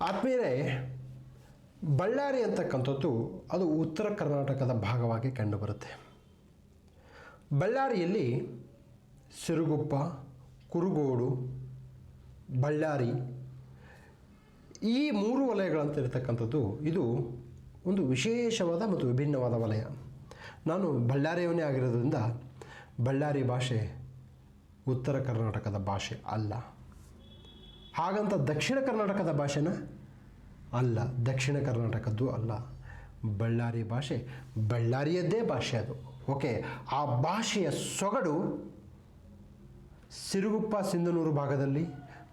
ಆದ್ಮೇಲೆ ಬಳ್ಳಾರಿ ಅಂತಕ್ಕಂಥದ್ದು ಅದು ಉತ್ತರ ಕರ್ನಾಟಕದ ಭಾಗವಾಗಿ ಕಂಡುಬರುತ್ತೆ. ಬಳ್ಳಾರಿಯಲ್ಲಿ ಸಿರುಗುಪ್ಪ, ಕುರುಗೋಡು, ಬಳ್ಳಾರಿ ಈ ಮೂರು ವಲಯಗಳಂತ ಇರತಕ್ಕಂಥದ್ದು ಇದು ಒಂದು ವಿಶೇಷವಾದ ಮತ್ತು ವಿಭಿನ್ನವಾದ ವಲಯ. ನಾನು ಬಳ್ಳಾರಿಯವನೇ ಆಗಿರೋದ್ರಿಂದ ಬಳ್ಳಾರಿ ಭಾಷೆ ಉತ್ತರ ಕರ್ನಾಟಕದ ಭಾಷೆ ಅಲ್ಲ. ಹಾಗಂತ ದಕ್ಷಿಣ ಕರ್ನಾಟಕದ ಭಾಷೆನ? ಅಲ್ಲ, ದಕ್ಷಿಣ ಕರ್ನಾಟಕದ್ದು ಅಲ್ಲ. ಬಳ್ಳಾರಿ ಭಾಷೆ, ಬಳ್ಳಾರಿಯದ್ದೇ ಭಾಷೆ ಅದು. ಓಕೆ, ಆ ಭಾಷೆಯ ಸೊಗಡು ಸಿರುಗುಪ್ಪ ಸಿಂಧನೂರು ಭಾಗದಲ್ಲಿ,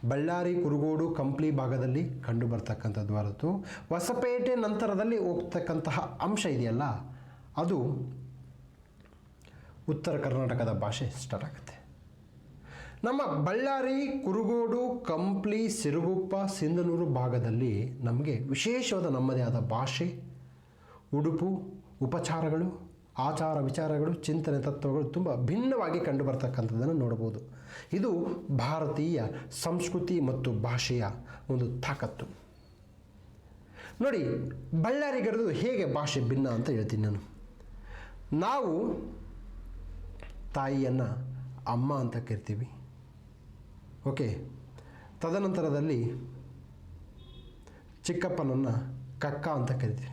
ಬಳ್ಳಾರಿ ಕುರುಗೋಡು ಕಂಪ್ಲಿ ಭಾಗದಲ್ಲಿ ಕಂಡು ಬರ್ತಕ್ಕಂಥದ್ದು ಹೊರತು, ಹೊಸಪೇಟೆ ನಂತರದಲ್ಲಿ ಹೋಗ್ತಕ್ಕಂತಹ ಅಂಶ ಇದೆಯಲ್ಲ, ಅದು ಉತ್ತರ ಕರ್ನಾಟಕದ ಭಾಷೆ ಸ್ಟಾರ್ಟ್ ಆಗುತ್ತೆ. ನಮ್ಮ ಬಳ್ಳಾರಿ, ಕುರುಗೋಡು, ಕಂಪ್ಲಿ, ಸಿರುಗುಪ್ಪ, ಸಿಂಧನೂರು ಭಾಗದಲ್ಲಿ ನಮಗೆ ವಿಶೇಷವಾದ ನಮ್ಮದೇ ಆದ ಭಾಷೆ, ಉಡುಪು, ಉಪಚಾರಗಳು, ಆಚಾರ ವಿಚಾರಗಳು, ಚಿಂತನೆ ತತ್ವಗಳು ತುಂಬ ಭಿನ್ನವಾಗಿ ಕಂಡು ಬರ್ತಕ್ಕಂಥದ್ದನ್ನು ನೋಡಬಹುದು. ಇದು ಭಾರತೀಯ ಸಂಸ್ಕೃತಿ ಮತ್ತು ಭಾಷೆಯ ಒಂದು ತಾಕತ್ತು. ನೋಡಿ, ಬಳ್ಳಾರಿಗರದು ಹೇಗೆ ಭಾಷೆ ಭಿನ್ನ ಅಂತ ಹೇಳ್ತೀನಿ ನಾನು. ನಾವು ತಾಯಿಯನ್ನು ಅಮ್ಮ ಅಂತ ಕರಿತೀವಿ. ಓಕೆ. ತದನಂತರದಲ್ಲಿ ಚಿಕ್ಕಪ್ಪನನ್ನು ಕಕ್ಕ ಅಂತ ಕರಿತೀವಿ.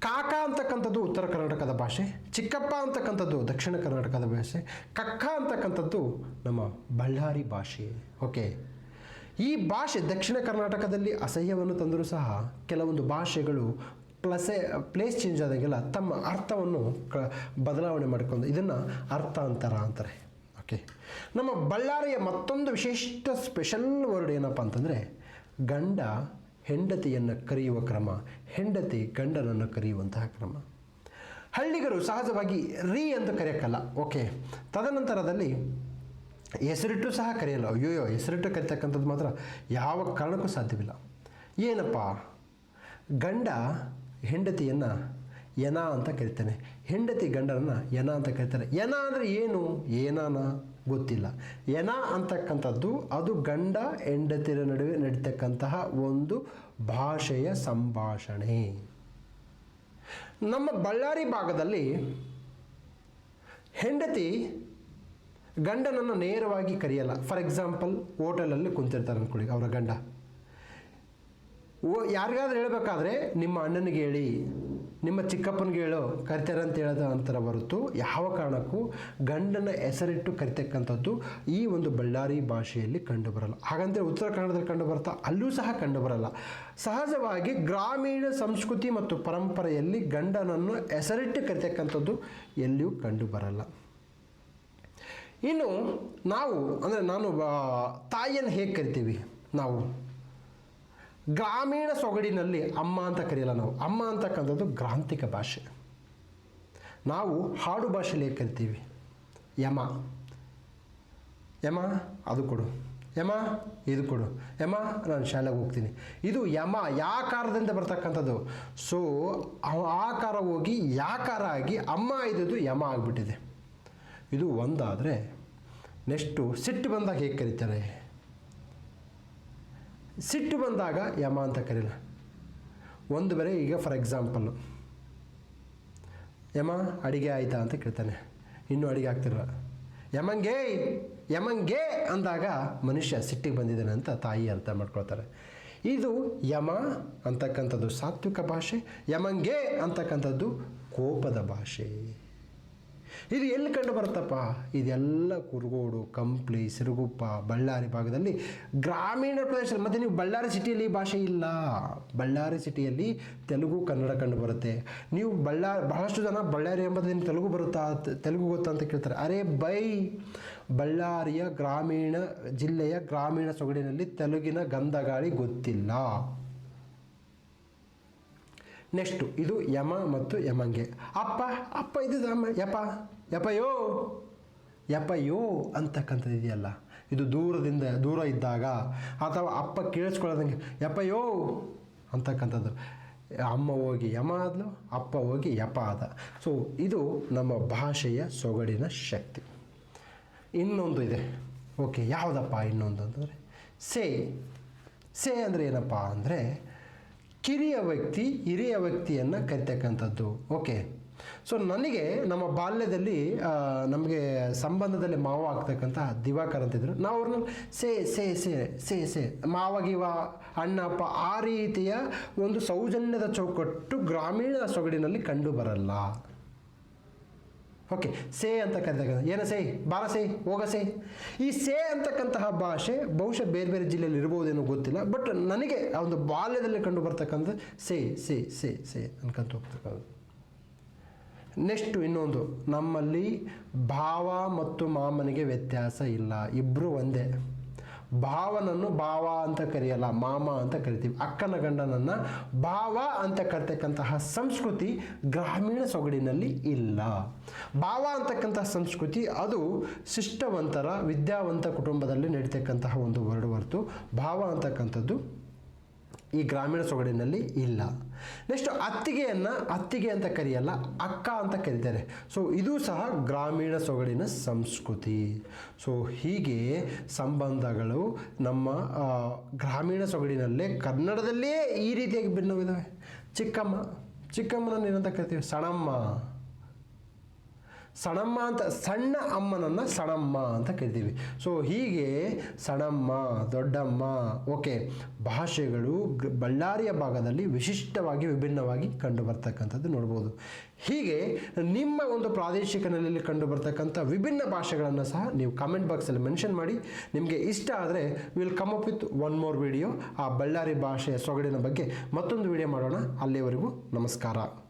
ಕಾಕ ಅಂತಕ್ಕಂಥದ್ದು ಉತ್ತರ ಕರ್ನಾಟಕದ ಭಾಷೆ, ಚಿಕ್ಕಪ್ಪ ಅಂತಕ್ಕಂಥದ್ದು ದಕ್ಷಿಣ ಕರ್ನಾಟಕದ ಭಾಷೆ, ಕಕ್ಕ ಅಂತಕ್ಕಂಥದ್ದು ನಮ್ಮ ಬಳ್ಳಾರಿ ಭಾಷೆ. ಓಕೆ. ಈ ಭಾಷೆ ದಕ್ಷಿಣ ಕರ್ನಾಟಕದಲ್ಲಿ ಅಸಹ್ಯವನ್ನು ತಂದರೂ ಸಹ ಕೆಲವೊಂದು ಭಾಷೆಗಳು ಪ್ಲಸೆ, ಪ್ಲೇಸ್ ಚೇಂಜ್ ಆದಾಗೆಲ್ಲ ತಮ್ಮ ಅರ್ಥವನ್ನು ಬದಲಾವಣೆ ಮಾಡಿಕೊಂಡು ಇದನ್ನು ಅರ್ಥಾಂತರ ಅಂತಾರೆ. ಓಕೆ. ನಮ್ಮ ಬಳ್ಳಾರಿಯ ಮತ್ತೊಂದು ವಿಶಿಷ್ಟ ಸ್ಪೆಷಲ್ ವರ್ಡ್ ಏನಪ್ಪ ಅಂತಂದರೆ ಗಂಡ ಹೆಂಡತಿಯನ್ನು ಕರೆಯುವ ಕ್ರಮ, ಹೆಂಡತಿ ಗಂಡನನ್ನು ಕರೆಯುವಂತಹ ಕ್ರಮ. ಹಳ್ಳಿಗರು ಸಹಜವಾಗಿ ರೀ ಅಂತ ಕರೆಯೋಕ್ಕಲ್ಲ, ಓಕೆ. ತದನಂತರದಲ್ಲಿ ಹೆಸರಿಟ್ಟು ಸಹ ಕರೆಯಲ್ಲ, ಅಯ್ಯೋಯ್ಯೋ, ಹೆಸರಿಟ್ಟು ಕರಿತಕ್ಕಂಥದ್ದು ಮಾತ್ರ ಯಾವ ಕಾರಣಕ್ಕೂ ಸಾಧ್ಯವಿಲ್ಲ. ಏನಪ್ಪ? ಗಂಡ ಹೆಂಡತಿಯನ್ನು ಯನ ಅಂತ ಕರಿತಾನೆ ಹೆಂಡತಿ ಗಂಡನನ್ನು ಯನ ಅಂತ ಕರೀತಾರೆ ಯನ ಅಂದರೆ ಏನು? ಏನಾನ ಗೊತ್ತಿಲ್ಲ. ಯನ ಅಂತಕ್ಕಂಥದ್ದು ಅದು ಗಂಡ ಹೆಂಡತಿರ ನಡುವೆ ನಡೀತಕ್ಕಂತಹ ಒಂದು ಭಾಷೆಯ ಸಂಭಾಷಣೆ. ನಮ್ಮ ಬಳ್ಳಾರಿ ಭಾಗದಲ್ಲಿ ಹೆಂಡತಿ ಗಂಡನನ್ನು ನೇರವಾಗಿ ಕರೆಯಲ್ಲ. ಫಾರ್ ಎಕ್ಸಾಂಪಲ್, ಹೋಟೆಲಲ್ಲಿ ಕುಂತಿರ್ತಾರೆ ಅಂದ್ಕೊಳ್ಳಿ ಅವರ ಗಂಡ. ಓ, ಯಾರಿಗಾದ್ರೂ ಹೇಳಬೇಕಾದ್ರೆ ನಿಮ್ಮ ಅಣ್ಣನಿಗೆ ಹೇಳಿ. ನಿಮ್ಮ ಚಿಕ್ಕಪ್ಪನಿಗೆ ಹೇಳೋ ಕರಿತಾರೆ ಅಂತ ಹೇಳೋದು ಅಂತರ ಹೊರತು ಯಾವ ಕಾರಣಕ್ಕೂ ಗಂಡನ ಹೆಸರಿಟ್ಟು ಕರಿತಕ್ಕಂಥದ್ದು ಈ ಒಂದು ಬಳ್ಳಾರಿ ಭಾಷೆಯಲ್ಲಿ ಕಂಡುಬರಲ್ಲ. ಹಾಗಂದರೆ ಉತ್ತರ ಕನ್ನಡದಲ್ಲಿ ಕಂಡು ಬರ್ತಾ ಅಲ್ಲೂ ಸಹ ಕಂಡುಬರಲ್ಲ. ಸಹಜವಾಗಿ ಗ್ರಾಮೀಣ ಸಂಸ್ಕೃತಿ ಮತ್ತು ಪರಂಪರೆಯಲ್ಲಿ ಗಂಡನನ್ನು ಹೆಸರಿಟ್ಟು ಕರಿತಕ್ಕಂಥದ್ದು ಎಲ್ಲಿಯೂ ಕಂಡುಬರಲ್ಲ. ಇನ್ನು ನಾವು, ಅಂದರೆ ನಾನು ತಾಯಿಯನ್ನು ಹೇಗೆ ಕರಿತೀವಿ? ನಾವು ಗ್ರಾಮೀಣ ಸೊಗಡಿನಲ್ಲಿ ಅಮ್ಮ ಅಂತ ಕರೆಯಲ್ಲ ನಾವು. ಅಮ್ಮ ಅಂತಕ್ಕಂಥದ್ದು ಗ್ರಾಂಥಿಕ ಭಾಷೆ. ನಾವು ಹಾಡು ಭಾಷೆಯಲ್ಲಿ ಕರಿತೀವಿ ಯಮ. ಯಮ, ಅದು ಕೊಡು. ಯಮ, ಇದು ಕೊಡು. ಯಮ, ನಾನು ಶಾಲೆಗೆ ಹೋಗ್ತೀನಿ. ಇದು ಯಮ ಯಾಕಾರದಿಂದ ಬರ್ತಕ್ಕಂಥದ್ದು? ಸೊ ಆಕಾರ ಹೋಗಿ ಯಾಕಾರ ಆಗಿ ಅಮ್ಮ ಇದ್ದದ್ದು ಯಮ ಆಗಿಬಿಟ್ಟಿದೆ. ಇದು ಒಂದಾದರೆ, ನೆಕ್ಸ್ಟು ಸಿಟ್ಟು ಬಂದಾಗ ಹೇಗೆ ಕರೀತಾರೆ? ಸಿಟ್ಟು ಬಂದಾಗ ಯಮ ಅಂತ ಕರೀಲ. ಒಂದು ಬೇರೆ ಈಗ ಫಾರ್ ಎಕ್ಸಾಂಪಲ್ಲು ಯಮ ಅಡಿಗೆ ಆಯಿತಾ ಅಂತ ಕೇಳ್ತಾನೆ. ಇನ್ನೂ ಅಡಿಗೆ ಆಗ್ತಿರಲ್ಲ ಯಮಂಗೆ ಯಮಂಗೆ ಅಂದಾಗ ಮನುಷ್ಯ ಸಿಟ್ಟಿಗೆ ಬಂದಿದ್ದಾನೆ ಅಂತ ತಾಯಿ ಅರ್ಥ ಮಾಡ್ಕೊಳ್ತಾರೆ. ಇದು ಯಮ ಅಂತಕ್ಕಂಥದ್ದು ಸಾತ್ವಿಕ ಭಾಷೆ, ಯಮಂಗೆ ಅಂತಕ್ಕಂಥದ್ದು ಕೋಪದ ಭಾಷೆ. ಇದು ಎಲ್ಲಿ ಕಂಡು ಬರುತ್ತಪ್ಪ ಇದೆಲ್ಲ ಕುರುಗೋಡು, ಕಂಪ್ಲಿ, ಸಿರುಗುಪ್ಪ, ಬಳ್ಳಾರಿ ಭಾಗದಲ್ಲಿ ಗ್ರಾಮೀಣ ಪ್ರದೇಶದಲ್ಲಿ. ಮತ್ತು ನೀವು ಬಳ್ಳಾರಿ ಸಿಟಿಯಲ್ಲಿ ಭಾಷೆ ಇಲ್ಲ. ಬಳ್ಳಾರಿ ಸಿಟಿಯಲ್ಲಿ ತೆಲುಗು, ಕನ್ನಡ ಕಂಡು ಬರುತ್ತೆ ನೀವು ಬಳ್ಳಾರಿ ಬಹಳಷ್ಟು ಜನ ಬಳ್ಳಾರಿ ಎಂಬುದನ್ನು ತೆಲುಗು ಬರುತ್ತಾ? ತೆಲುಗು ಗೊತ್ತಾ ಅಂತ ಕೇಳ್ತಾರೆ. ಅರೆ ಬೈ, ಬಳ್ಳಾರಿಯ ಗ್ರಾಮೀಣ ಜಿಲ್ಲೆಯ ಗ್ರಾಮೀಣ ಸೊಗಡಿನಲ್ಲಿ ತೆಲುಗಿನ ಗಂಧಗಾಳಿ ಗೊತ್ತಿಲ್ಲ. ನೆಕ್ಸ್ಟು ಇದು ಯಮ ಮತ್ತು ಯಮಂಗೆ. ಅಪ್ಪ ಅಪ್ಪ, ಇದು ಅಮ್ಮ ಯಪ, ಯಪಯೋ ಯಪಯೋ ಅಂತಕ್ಕಂಥದ್ದು ಇದೆಯಲ್ಲ. ಇದು ದೂರದಿಂದ, ದೂರ ಇದ್ದಾಗ ಅಥವಾ ಅಪ್ಪ ಕೇಳಿಸ್ಕೊಳ್ಳೋದಂಗೆ ಯಪಯೋ ಅಂತಕ್ಕಂಥದ್ದು. ಅಮ್ಮ ಹೋಗಿ ಯಮ ಆದ್ಲು, ಅಪ್ಪ ಹೋಗಿ ಯಪ ಆದ. ಸೊ ಇದು ನಮ್ಮ ಭಾಷೆಯ ಸೊಗಡಿನ ಶಕ್ತಿ. ಇನ್ನೊಂದು ಇದೆ. ಓಕೆ ಯಾವುದಪ್ಪ ಇನ್ನೊಂದು ಅಂತಂದರೆ, ಸೇ. ಸೇ ಅಂದರೆ ಏನಪ್ಪ ಅಂದರೆ ಕಿರಿಯ ವ್ಯಕ್ತಿ, ಹಿರಿಯ ವ್ಯಕ್ತಿಯನ್ನು ಕರಿತಕ್ಕಂಥದ್ದು. ಓಕೆ ಸೊ ನನಗೆ ನಮ್ಮ ಬಾಲ್ಯದಲ್ಲಿ ನಮಗೆ ಸಂಬಂಧದಲ್ಲಿ ಮಾವ ಆಗ್ತಕ್ಕಂಥ ದಿವಾಕರ್ ಅಂತಿದ್ರು ನಾವು ಅವ್ರನ್ನ ಸೇ ಸೇ ಸೇ ಸೇ ಸೇ, ಮಾವ, ಗಿವ ಅಣ್ಣಪ್ಪ ಆ ರೀತಿಯ ಒಂದು ಸೌಜನ್ಯದ ಚೌಕಟ್ಟು ಗ್ರಾಮೀಣ ಸೊಗಡಿನಲ್ಲಿ ಕಂಡು ಬರಲ್ಲ. ಓಕೆ, ಸೇ ಅಂತ ಕರೆದಾಗ ಏನ ಸೇ? ಬಾರ ಸೇ? ಹೋಗ ಸೇ? ಈ ಸೇ ಅಂತಕ್ಕಂತಹ ಭಾಷೆ ಬಹುಶಃ ಬೇರೆ ಬೇರೆ ಜಿಲ್ಲೆಯಲ್ಲಿ ಇರ್ಬೋದೇನೋ ಗೊತ್ತಿಲ್ಲ, ಬಟ್ ನನಗೆ ಆ ಒಂದು ಬಾಲ್ಯದಲ್ಲಿ ಕಂಡು ಬರ್ತಕ್ಕಂಥ ಸೇ ಸೇ ಸೇ ಸೇ ಅನ್ಕೊಂತ ಹೋಗ್ತಕ್ಕಂಥದ್ದು. ನೆಕ್ಸ್ಟು ಇನ್ನೊಂದು, ನಮ್ಮಲ್ಲಿ ಭಾವ ಮತ್ತು ಮಾಮನಿಗೆ ವ್ಯತ್ಯಾಸ ಇಲ್ಲ ಇಬ್ಬರು ಒಂದೇ. ಭಾವನನ್ನು ಭಾವ ಅಂತ ಕರೆಯಲ್ಲ, ಮಾಮ ಅಂತ ಕರಿತೀವಿ. ಅಕ್ಕನ ಗಂಡನನ್ನು ಭಾವ ಅಂತ ಕರಿತಕ್ಕಂತಹ ಸಂಸ್ಕೃತಿ ಗ್ರಾಮೀಣ ಸೊಗಡಿನಲ್ಲಿ ಇಲ್ಲ. ಭಾವ ಅಂತಕ್ಕಂತಹ ಸಂಸ್ಕೃತಿ ಅದು ಶಿಷ್ಟವಂತರ, ವಿದ್ಯಾವಂತ ಕುಟುಂಬದಲ್ಲಿ ನಡೀತಕ್ಕಂತಹ ಒಂದು ವರ್ಡ್ ಹೊರತು ಭಾವ ಅಂತಕ್ಕಂಥದ್ದು ಈ ಗ್ರಾಮೀಣ ಸೊಗಡಿನಲ್ಲಿ ಇಲ್ಲ. ನೆಕ್ಸ್ಟ್ ಅತ್ತಿಗೆಯನ್ನು ಅತ್ತಿಗೆ ಅಂತ ಕರೆಯಲ್ಲ, ಅಕ್ಕ ಅಂತ ಕರೀತಾರೆ. ಸೊ ಇದು ಸಹ ಗ್ರಾಮೀಣ ಸೊಗಡಿನ ಸಂಸ್ಕೃತಿ. ಸೊ ಹೀಗೆ ಸಂಬಂಧಗಳು ನಮ್ಮ ಗ್ರಾಮೀಣ ಸೊಗಡಿನಲ್ಲೇ ಕನ್ನಡದಲ್ಲೇ ಈ ರೀತಿಯಾಗಿ ಭಿನ್ನವಿದ್ದಾವೆ ಚಿಕ್ಕಮ್ಮ ಚಿಕ್ಕಮ್ಮನ ಏನಂತ ಕರಿತೀವಿ? ಸಣಮ್ಮ. ಸಣಮ್ಮ ಅಂತ ಸಣ್ಣ ಅಮ್ಮನನ್ನು ಸಣಮ್ಮ ಅಂತ ಕರಿತೀವಿ. ಸೊ ಹೀಗೆ ಸಣಮ್ಮ, ದೊಡ್ಡಮ್ಮ ಓಕೆ ಭಾಷೆಗಳು ಬಳ್ಳಾರಿಯ ಭಾಗದಲ್ಲಿ ವಿಶಿಷ್ಟವಾಗಿ ವಿಭಿನ್ನವಾಗಿ ಕಂಡು ಬರ್ತಕ್ಕಂಥದ್ದು ನೋಡ್ಬೋದು. ಹೀಗೆ ನಿಮ್ಮ ಒಂದು ಪ್ರಾದೇಶಿಕ ನೆಲೆಯಲ್ಲಿ ಕಂಡು ಬರ್ತಕ್ಕಂಥ ವಿಭಿನ್ನ ಭಾಷೆಗಳನ್ನು ಸಹ ನೀವು ಕಾಮೆಂಟ್ ಬಾಕ್ಸಲ್ಲಿ ಮೆನ್ಷನ್ ಮಾಡಿ. ನಿಮಗೆ ಇಷ್ಟ ಆದರೆ will come up with one more video ಆ ಬಳ್ಳಾರಿ ಭಾಷೆಯ ಸೊಗಡಿನ ಬಗ್ಗೆ ಮತ್ತೊಂದು ವಿಡಿಯೋ ಮಾಡೋಣ. ಅಲ್ಲಿವರೆಗೂ ನಮಸ್ಕಾರ.